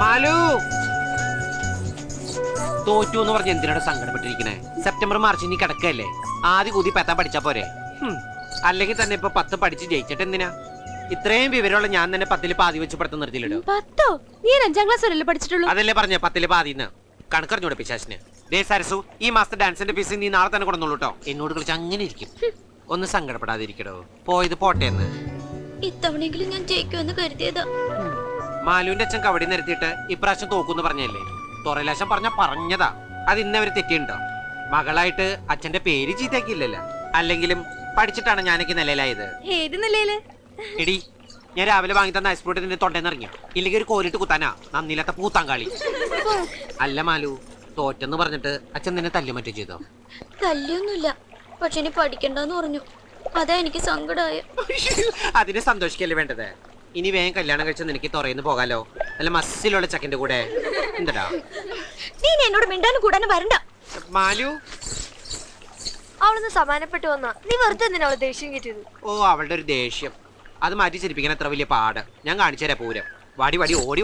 മാലു. തോറ്റു എന്ന് പറഞ്ഞ് എന്തിനാണ് സങ്കടപ്പെട്ടിരിക്കണേ? സെപ്റ്റംബർ മാർച്ച് ഇനി കിടക്കല്ലേ ആദ്യ കൂതി പെത്താൻ പഠിച്ചാ പോരെ. അല്ലെങ്കിൽ തന്നെ ഇപ്പൊ പത്ത് പഠിച്ച് ജയിച്ചിട്ട് എന്തിനാ? ഇത്രയും വിവരമുള്ള ഞാൻ തന്നെ പത്തിൽ പാതി വെച്ച് പഠിത്തം നിർത്തിയില്ലടോ പത്തോ? നീ അഞ്ചാം ക്ലാസ് വരെയല്ലേ പഠിച്ചിട്ടുള്ളൂ? അതല്ലേ പറഞ്ഞ പത്തിൽ പാതിന്ന്? കണക്കറിഞ്ഞൂടെ പിശാശിന്? ദേ സരസു ഈ മാസത്തെ ഡാൻസിന്റെ ഫീസ് നീ നാളെ തന്നെ കൊടുന്നുള്ളൂ കേട്ടോ എന്നോട് കളിച്ച് അങ്ങനെ ഇരിക്കും. ഒന്ന് സങ്കടപ്പെടാതിരിക്കടോ. പോയത് പോട്ടെ എന്ന്. ഇത്തവണയെങ്കിലും ഞാൻ ജയിക്കുമെന്ന് കരുതിയതാ. മാലുവിന്റെ അച്ഛൻ കവടി നിരത്തിയിട്ട് ഇപ്രാവശ്യം തോക്കൂന്ന് പറഞ്ഞല്ലേ? തുറലാശം പറഞ്ഞ പറഞ്ഞതാ. അത് ഇന്നവര് തെറ്റിയുണ്ടോ? മകളായിട്ട് അച്ഛന്റെ പേര് ചീത്തയാക്കിയില്ലല്ലോ. അല്ലെങ്കിലും പഠിച്ചിട്ടാണ് ഞാനൊക്കെ നിലയിലായത്. ഏത് നിലയിൽ? എടി ഞാൻ രാവിലെ വാങ്ങി തന്ന ഐസ് ഫ്രൂട്ട് നിന്റെ തൊണ്ടേന്ന് ഇറങ്ങി ഇല്ലെങ്കിൽ ഒരു കോലിട്ട് കുത്താനാ? നന്ദിയില്ലാത്ത പൂത്താങ്കാളി അല്ല മാലു തോറ്റെന്ന് പറഞ്ഞിട്ട് അച്ഛൻ നിന്നെ തല്ലു മറ്റു ചെയ്തോ? തല്ലൊന്നുമില്ല പക്ഷെ ഇനി പഠിക്കണ്ടെന്ന് പറഞ്ഞു. അതാ എനിക്ക് സങ്കടമായ അതിനെ സന്തോഷിക്കല്ലേ വേണ്ടത്? ഇനി വേഗം കല്യാണം കഴിച്ച നിനക്ക് തുറയുന്നു പോകാലോ. നല്ല മസ്സിലുള്ള ചക്കന്റെ കൂടെ. എന്തടാ? നീ എന്നോട് മിണ്ടാനും കൂടാനും വരണ്ട. മാലു? അവളൊന്ന് സമാനപ്പെട്ടു വന്ന. നീ വെറുതെ എന്തിനാ അവളെ ദേഷ്യം കിട്ടിയത് ഓ അവളുടെ ഒരു ദേഷ്യം. അത് മാറ്റി ചിരിപ്പിക്കാൻ എത്ര വലിയ പാട്. ഞാൻ കാണിച്ചു തരാം പൂരം. വാടി വാടി ഓടി